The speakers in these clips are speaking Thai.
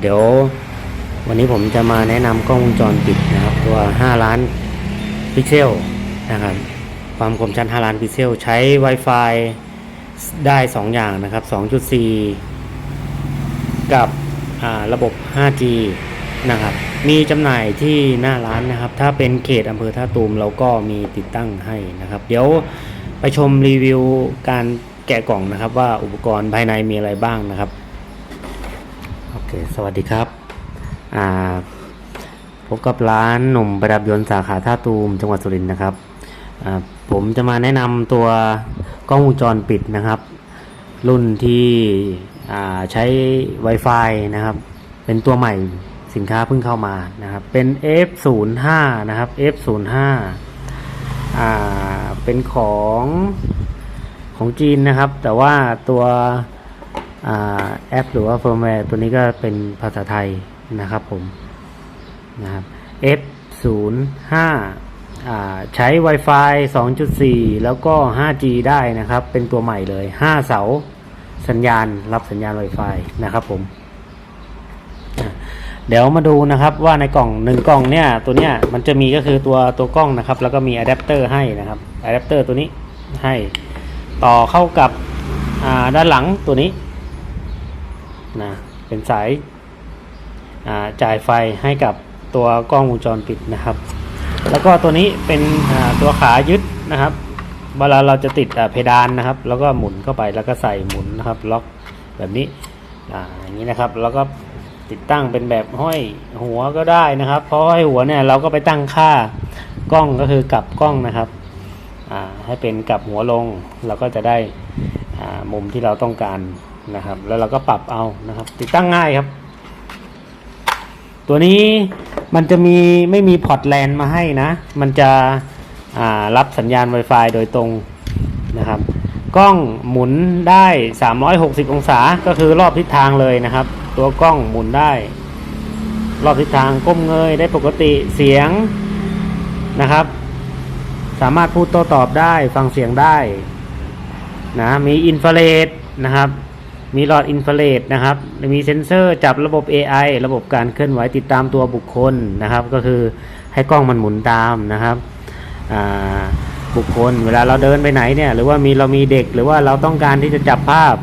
เดี๋ยววันนี้ผมจะมาแนะนำกล้องวงจรปิดนะครับ ตัว 5 ล้านพิกเซลนะครับ ความคมชัด 5 ล้านพิกเซลใช้ Wi-Fi ได้ 2 อย่างนะครับ 2.4 กับระบบ 5G นะครับ มีจำหน่ายที่หน้าร้านนะครับ ถ้าเป็นเขตอำเภอท่าตูมเราก็มีติดตั้งให้นะครับ เดี๋ยวไปชมรีวิวการแกะกล่องนะครับ ว่าอุปกรณ์ภายในมีอะไรบ้างนะครับ คสวัสดีครับอ่าพบกับร้านหนุ่มประดับยนต์สาขาท่าตูมจังหวัดสุรินทร์นะครับอ่าผมจะมาแนะนำตัวกล้องวงจรปิดนะครับ รุ่นที่อ่าใช้ Wi-Fi นะครับ เป็นตัวใหม่สินค้าเพิ่งเข้ามานะครับ เป็น F05 นะครับ F05 อ่าเป็นของของจีนนะครับ แต่ว่าตัว แอปหรือว่าเฟิร์มแวร์ตัวนี้ก็เป็นภาษาไทยนะครับผมนะครับ F05 อ่าใช้ Wi-Fi 2.4 แล้วก็ 5G ได้นะครับ เป็นตัวใหม่เลย 5 เสาสัญญาณรับสัญญาณ Wi-Fi นะครับผม เดี๋ยวมาดูนะครับว่าในกล่องหนึ่งกล่องเนี่ยตัวเนี้ยมันจะมีก็คือตัวตัวกล้องนะครับ แล้วก็มีอะแดปเตอร์ให้นะครับอะแดปเตอร์ตัวนี้ให้ต่อเข้ากับด้านหลังตัวนี้ นะเป็นสายาจ่ายไฟให้กับตัวกล้องวงจรปิดนะครับ แล้วก็ตัวนี้เป็นตัวขายึดนะครับเวลาเราจะติดเพดานนะครับ แล้วก็หมุนเข้าไปแล้วก็ใส่หมุนนะครับล็อกแบบนี้อ่าอย่างนี้นะครับแล้วก็ติดตั้งเป็นแบบห้อยหัวก็ได้นะครับ เพราะห้อยหัวเนี่ยเราก็ไปตั้งค่ากล้องก็คือกลับกล้องนะครับอ่าให้เป็นกลับหัวลงเราก็จะได้อ่ามุมที่เราต้องการ นะครับ แล้วเราก็ปรับเอานะครับ ติดตั้งง่ายครับ ตัวนี้มันจะมีไม่มีพอร์ตแลนมาให้นะ มันจะรับสัญญาณ Wi-Fi โดยตรงนะครับ กล้องหมุนได้ 360 องศาก็คือรอบทิศทางเลยนะครับ ตัวกล้องหมุนได้ รอบทิศทางก้มเงยได้ปกติเสียงนะครับ สามารถพูดโต้ตอบได้ฟังเสียงได้นะมีอินฟราเรดนะครับ มีหลอดอินฟราเรดนะครับ มีเซ็นเซอร์จับระบบ AI ระบบการเคลื่อนไหวติดตามตัวบุคคลนะครับ ก็คือให้กล้องมันหมุนตามนะครับบุคคล เวลาเราเดินไปไหนเนี่ยหรือว่ามีเรามีเด็กหรือว่าเราต้องการที่จะจับภาพ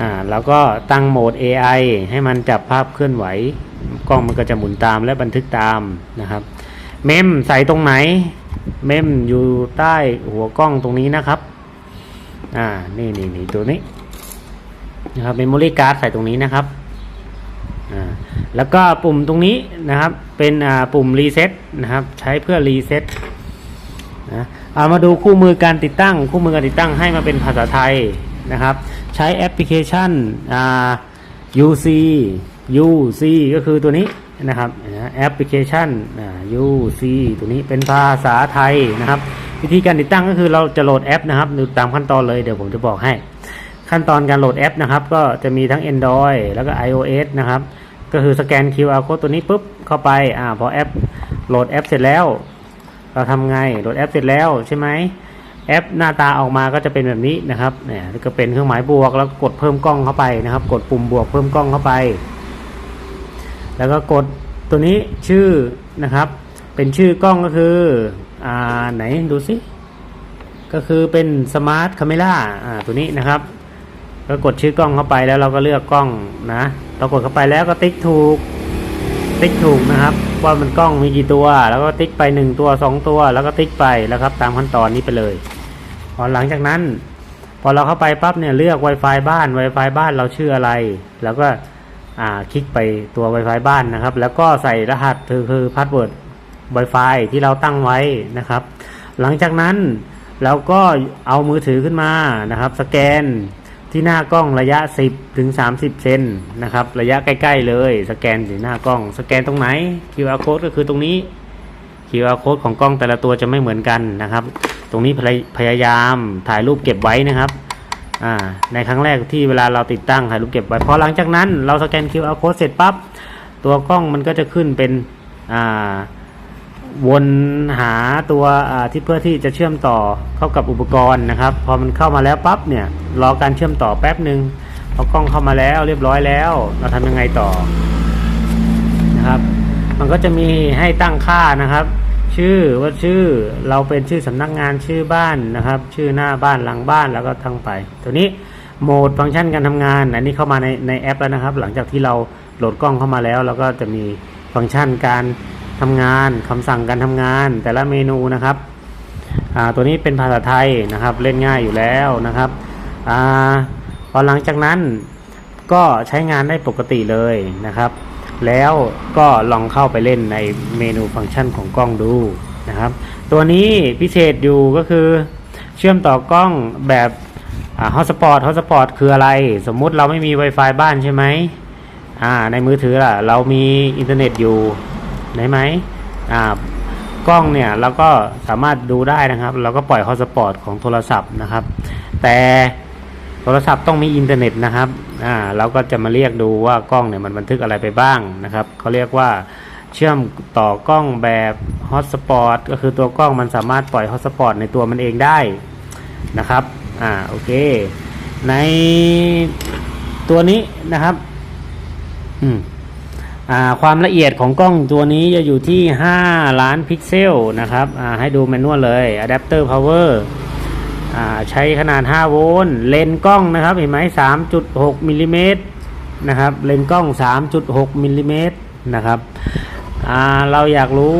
อ่าเราก็ตั้งโหมด AI ให้มันจับภาพเคลื่อนไหว กล้องมันก็จะหมุนตามและบันทึกตามนะครับ เมมใส่ตรงไหน เมมอยู่ใต้หัวกล้องตรงนี้นะครับอ่านี่นี่นี่ตัวนี้ นะครับเมมโมรี่การ์ดใส่ตรงนี้นะครับแล้วก็ปุ่มตรงนี้นะครับเป็นปุ่มรีเซ็ตนะครับใช้เพื่อรีเซ็ตนะเอามาดูคู่มือการติดตั้ง คู่มือการติดตั้งให้มาเป็นภาษาไทยนะครับ ใช้แอปพลิเคชัน UC UC ก็คือตัวนี้นะครับแอปพลิเคชัน UC ตัวนี้เป็นภาษาไทยนะครับ วิธีการติดตั้งก็คือเราจะโหลดแอปนะครับดูตามขั้นตอนเลยเดี๋ยวผมจะบอกให้ ขั้นตอนการโหลดแอปนะครับ ก็จะมีทั้ง Android แล้วก็ iOS นะครับ ก็คือสแกน QR code ตัวนี้ปุ๊บเข้าไปอ่าพอแอปโหลดแอปเสร็จแล้ว เราทำไงโหลดแอปเสร็จแล้วใช่ไหมแอปหน้าตาออกมาก็จะเป็นแบบนี้นะครับเนี่ยก็เป็นเครื่องหมายบวกแล้วกดเพิ่มกล้องเข้าไปนะครับ กดปุ่มบวกเพิ่มกล้องเข้าไป แล้วก็กดตัวนี้ชื่อนะครับ เป็นชื่อกล้องก็คืออ่าไหนดูสิก็คือเป็นสมาร์ทคาเมล่าอ่าตัวนี้นะครับ ก็กดชื่อกล้องเข้าไปแล้วเราก็เลือกกล้องนะเรากดเข้าไปแล้วก็ติ๊กถูก ติ๊กถูกนะครับ ว่ามันกล้องมีกี่ตัว แล้วก็ติ๊กไปหนึ่งตัวสองตัว แล้วก็ติ๊กไปแล้วครับ ตามขั้นตอนนี้ไปเลยพอหลังจากนั้น พอเราเข้าไปปั๊บเนี่ยเลือก Wi-Fi บ้าน Wi-Fi บ้านเราชื่ออะไร แล้วก็อ่าคลิกไปตัว Wi-Fi บ้านนะครับ แล้วก็ใส่รหัสคือคือพาสเวิร์ด Wi-Fi ที่เราตั้งไว้นะครับ หลังจากนั้นเราก็เอามือถือขึ้นมานะครับ สแกน ที่หน้ากล้องระยะ 10ถึง30 เซนนะครับ ระยะใกล้ ๆ เลย สแกนที่หน้ากล้อง สแกนตรงไหน QR code ก็คือตรงนี้ QR code ของกล้องแต่ละตัวจะไม่เหมือนกันนะครับ ตรงนี้พยายามถ่ายรูปเก็บไว้นะครับในครั้งแรกที่เวลาเราติดตั้งถ่ายรูปเก็บไว้พอหลังจากนั้นเราสแกน QR code เสร็จปั๊บตัวกล้องมันก็จะขึ้นเป็นอ่า วนหาตัวที่เพื่อที่จะเชื่อมต่อเข้ากับอุปกรณ์นะครับ พอมันเข้ามาแล้วปั๊บเนี่ยรอการเชื่อมต่อแป๊บหนึ่งพอเอากล้องเข้ามาแล้วเรียบร้อยแล้ว เราทำยังไงต่อนะครับ มันก็จะมีให้ตั้งค่านะครับ ชื่อว่าชื่อเราเป็นชื่อสำนักงานชื่อบ้านนะครับ ชื่อหน้าบ้านหลังบ้านแล้วก็ทั้งไป ตัวนี้โหมดฟังก์ชันการทำงานอันนี้เข้ามาในในแอปแล้วนะครับ หลังจากที่เราโหลดกล้องเข้ามาแล้ว แล้วก็จะมีฟังก์ชันการ ทำงานคำสั่งการทำงาน แต่ละเมนูนะครับตัวนี้เป็นภาษาไทยนะครับเล่นง่ายอยู่แล้วนะครับอพอหลังจากนั้นก็ใช้งานได้ปกติเลยนะครับ แล้วก็ลองเข้าไปเล่นในเมนูฟังก์ชันของกล้องดูนะครับ ตัวนี้พิเศษอยู่ก็คือเชื่อมต่อกล้องแบบฮอตสปอตฮอตสปอตคืออะไร สมมุติเราไม่มี Wi-Fi บ้านใช่ไหมในมือถือล่ะ เรามีอินเทอร์เน็ตอยู่ ได้ไหมอ่ากล้องเนี่ยเราก็สามารถดูได้นะครับ เราก็ปล่อยฮอตสปอตของโทรศัพท์นะครับ แต่โทรศัพท์ต้องมีอินเทอร์เน็ตนะครับอ่าเราก็จะมาเรียกดูว่ากล้องเนี่ยมันบันทึกอะไรไปบ้างนะครับเขาเรียกว่าเชื่อมต่อกล้องแบบฮอตสปอตก็คือตัวกล้องมันสามารถปล่อยฮอตสปอตในตัวมันเองได้นะครับอ่าโอเค ในตัวนี้นะครับ อืม ความละเอียดของกล้องตัวนี้จะอยู่ที่ 5 ล้านพิกเซลนะครับให้ดูแมนนวลเลย Adapter Power อ่าใช้ขนาด 5 โวลต์เลนกล้องนะครับเห็นไหม3.6มิลลิเมตรนะครับเลนกล้อง 3.6มิลลิเมตรนะครับเราอยากรู้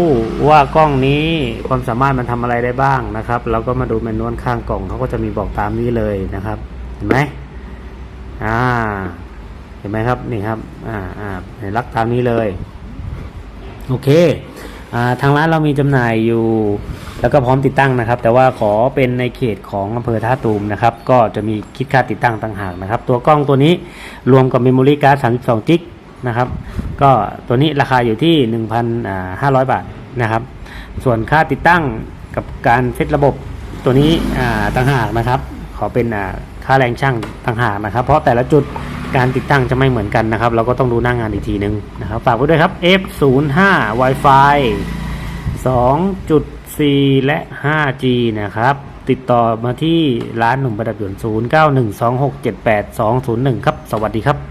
ว่ากล้องนี้ความสามารถมันทำอะไรได้บ้างนะครับ เราก็มาดูแมนนวลข้างกล่องเขาก็จะมีบอกตามนี้เลยนะครับ เห็นไหมอ่า เห็นไหมครับนี่ครับอ่าอ่าเห็นรักตามนี้เลยโอเคอ่าทางร้านเรามีจำหน่ายอยู่ แล้วก็พร้อมติดตั้งนะครับ แต่ว่าขอเป็นในเขตของอำเภอท่าตูมนะครับ ก็จะมีคิดค่าติดตั้งต่างหากนะครับ ตัวกล้องตัวนี้รวมกับเมมโมรี่การ์ด32จิกนะครับ ก็ตัวนี้ราคาอยู่ที่ 1,500 บาทนะครับ ส่วนค่าติดตั้งกับการเซตระบบตัวนี้อ่าต่างหากนะครับ ขอเป็นอ่าค่าแรงช่างต่างหากนะครับ เพราะแต่ละจุด การติดตั้งจะไม่เหมือนกันนะครับ เราก็ต้องดูหน้างงานอีกทีนึงนะครับ ฝากไว้ด้วยครับ F05 Wi-Fi 2.4 และ 5G นะครับ ติดต่อมาที่ร้านหนุ่มประดับยนต์0912678201 ครับ สวัสดีครับ